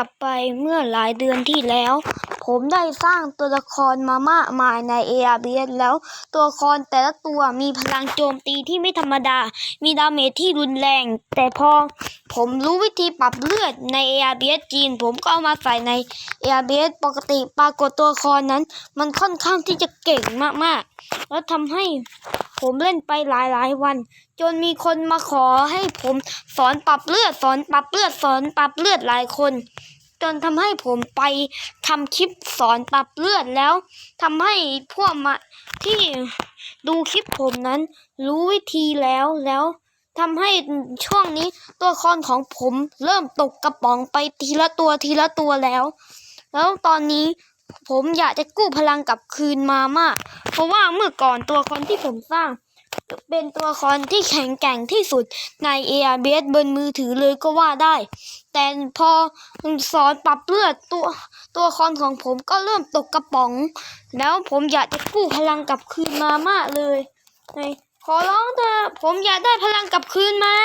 กลับไปเมื่อหลายเดือนที่แล้ว ผมได้สร้างตัวละครมามากมายใน ARBS แล้วตัวละครแต่ละตัวมีพลังโจมตีที่ไม่ธรรมดา มีดาเมจที่รุนแรง แต่พอผมรู้วิธีปรับเลือดใน ARBS จีน ผมก็เอามาใส่ใน ARBS ปกติปรากฏตัวละครนั้น มันค่อนข้างที่จะเก่งมากๆ แล้วทำให้ ผมเล่นไปหลายๆวัน จนมีคนมาขอให้ผมสอนปรับเลือดสอนปรับเลือดสอนปรับเลือดหลายคน จนทำให้ผมไปทำคลิปสอนปรับเลือดแล้วทำให้พวกมาที่ดูคลิปผมนั้น รู้วิธีแล้วแล้วทำให้ช่วงนี้ตัวละครของผมเริ่มตกกระป๋องไปทีละตัวทีละตัวแล้ว แล้วตอนนี้ผมอยากจะกู้พลังกลับคืนมามาก ราะว่าเมื่อก่อนตัวละครที่ผมสร้าง เป็นตัวละครที่แข็งแกร่งที่สุดใน ARBS บนมือถือเลยก็ว่าได้ แต่พอสอนปรับเลือดตัวตัวละครของผมก็เริ่มตกกระป๋อง แล้วผมอยากจะกู้พลังกลับคืนมามากเลยขอร้องเถอะผมอยากได้พลังกลับคืนมา